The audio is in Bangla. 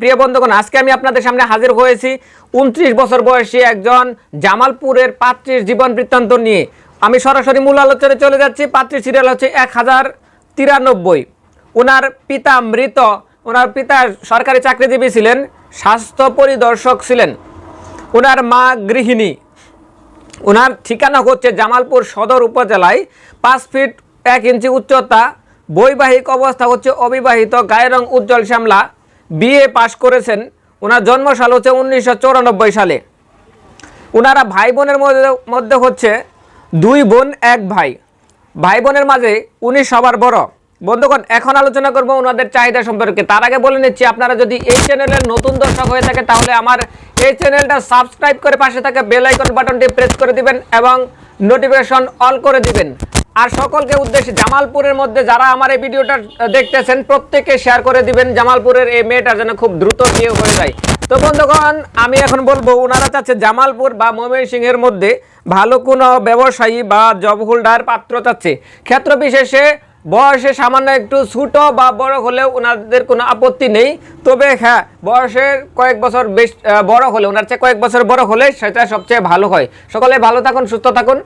প্রিয় বন্ধুগণ, আজকে আমি আপনাদের সামনে হাজির হয়েছি উনত্রিশ বছর বয়সী একজন জামালপুরের পাত্রীর জীবন বৃত্তান্ত নিয়ে। আমি সরাসরি মূল আলোচনায় চলে যাচ্ছি। পাত্রী সিরিয়াল হচ্ছে এক হাজার তিরানব্বই। ওনার পিতা মৃত ওনার পিতা সরকারি চাকরিজীবী ছিলেন, স্বাস্থ্য পরিদর্শক ছিলেন। ওনার মা গৃহিণী। ওনার ঠিকানা হচ্ছে জামালপুর সদর উপজেলায় পাঁচ ফিট এক ইঞ্চি উচ্চতা। বৈবাহিক অবস্থা হচ্ছে অবিবাহিত, গায়ের রং উজ্জ্বল, শ্যামলা। বিএ পাশ করেছেন। ওনার জন্মসাল হচ্ছে উনিশশো সালে। ওনারা ভাই বোনের মধ্যে হচ্ছে দুই বোন, এক ভাই। ভাই বোনের মাঝে উনি সবার বড়। বন্ধুগণ, এখন আলোচনা করব ওনাদের চাহিদা সম্পর্কে। তার আগে বলে নিচ্ছি, আপনারা যদি এই চ্যানেলের নতুন দর্শক হয়ে থাকে, তাহলে আমার এই চ্যানেলটা সাবস্ক্রাইব করে পাশে থাকা বেল আইকন বাটনটি প্রেস করে দিবেন এবং নোটিফিকেশন অল করে দিবেন। আর সকলকে উদ্দেশ্যে জামালপুরের মধ্যে যারা আমার এই ভিডিওটা দেখতেছেন প্রত্যেকে শেয়ার করে দিবেন। জামালপুরের এই মেয়েটা যেন খুব দ্রুত বিয়ে হয়ে যায়। তো বন্ধুগণ, আমি এখন বলব ওনারা চাচ্ছে জামালপুর বা ময়মনসিংহের মধ্যে ভালো কোনো ব্যবসায়ী বা জব হোল্ডার পাত্র চাচ্ছে। ক্ষেত্র বিশেষে বয়সে সামান্য একটু ছোটো বা বড় হলেও ওনাদের কোনো আপত্তি নেই। তবে হ্যাঁ বয়সের কয়েক বছর বেশ বড় হলে ওনার চেয়ে কয়েক বছর বড় হলে সেটা সবচেয়ে ভালো হয়। সকলে ভালো থাকুন, সুস্থ থাকুন।